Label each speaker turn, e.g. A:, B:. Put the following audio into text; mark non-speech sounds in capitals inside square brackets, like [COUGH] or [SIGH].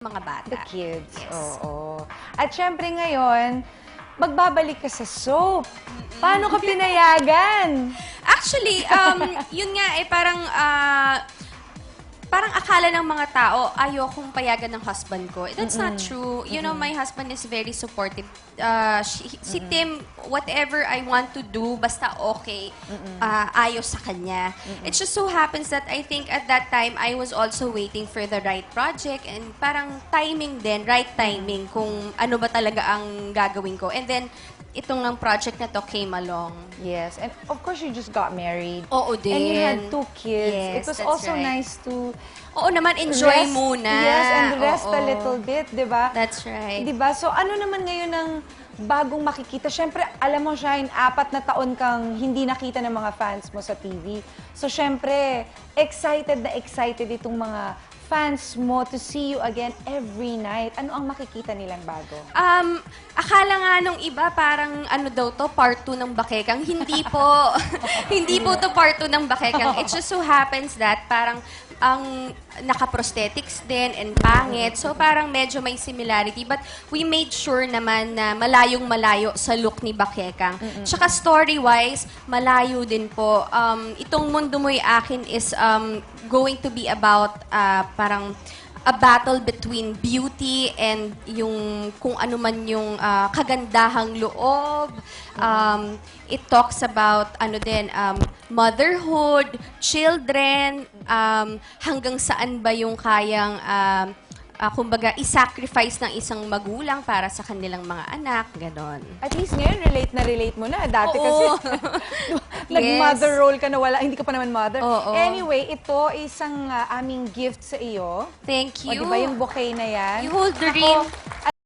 A: mga bata.
B: The kids.
A: Yes.
B: Oo. At syempre ngayon, magbabalik ka sa soap. Paano ka pinayagan?
A: Actually, um, [LAUGHS] yun nga eh, parang, ah, parang akala ng mga tao, ayokong payagan ng husband ko. That's not true. You know, my husband is very supportive. Uh, she- si Tim, whatever I want to do, basta okay, ah, ayos sa kanya. It just so happens that I think at that time, I was also waiting for the right project and parang timing din, right timing, kung ano ba talaga ang gagawin ko. And then, itong ang project na to came along.
B: Yes. And of course, you just got married.
A: Oo din.
B: And you had two kids.
A: Yes,
B: It was also
A: right.
B: nice to
A: Oo naman, enjoy
B: rest-
A: muna.
B: Yes, and rest a
A: Oo.
B: little bit, di ba?
A: That's right.
B: Di ba? So ano naman ngayon ang bagong makikita? Siyempre, alam mo, Shine, apat na taon kang hindi nakita ng mga fans mo sa TV. So siyempre, excited na excited itong mga fans mo to see you again every night. Ano ang makikita nilang bago?
A: Um, akala nga nung iba parang ano daw to, part 2 ng Bakekang. Hindi po. [LAUGHS] [LAUGHS] hindi po to part 2 ng Bakekang. It just so happens that parang ang naka-prosthetics din and pangit. So parang medyo may similarity. But we made sure naman na malayong malayo sa look ni Bakekang. Tsaka story-wise, malayo din po. Um, itong Mundo Mo'y Akin is um, going to be about uh, parang a battle between beauty and yung kung ano man yung ah, kagandahang loob. Um, it talks about ano din um, motherhood, children, um, hanggang saan ba yung kayang um, ah, kumbaga i-sacrifice ng isang magulang para sa kanilang mga anak, ganon.
B: At least ngayon, relate na relate mo na. Dati
A: Oo. [LAUGHS]
B: nag-mother role ka na wala, hindi ka pa naman mother.
A: Oo.
B: Anyway, ito isang ah, aming gift sa iyo.
A: Thank
B: O,
A: you.
B: di ba yung bouquet na yan?
A: You hold the
B: Ako,
A: ring.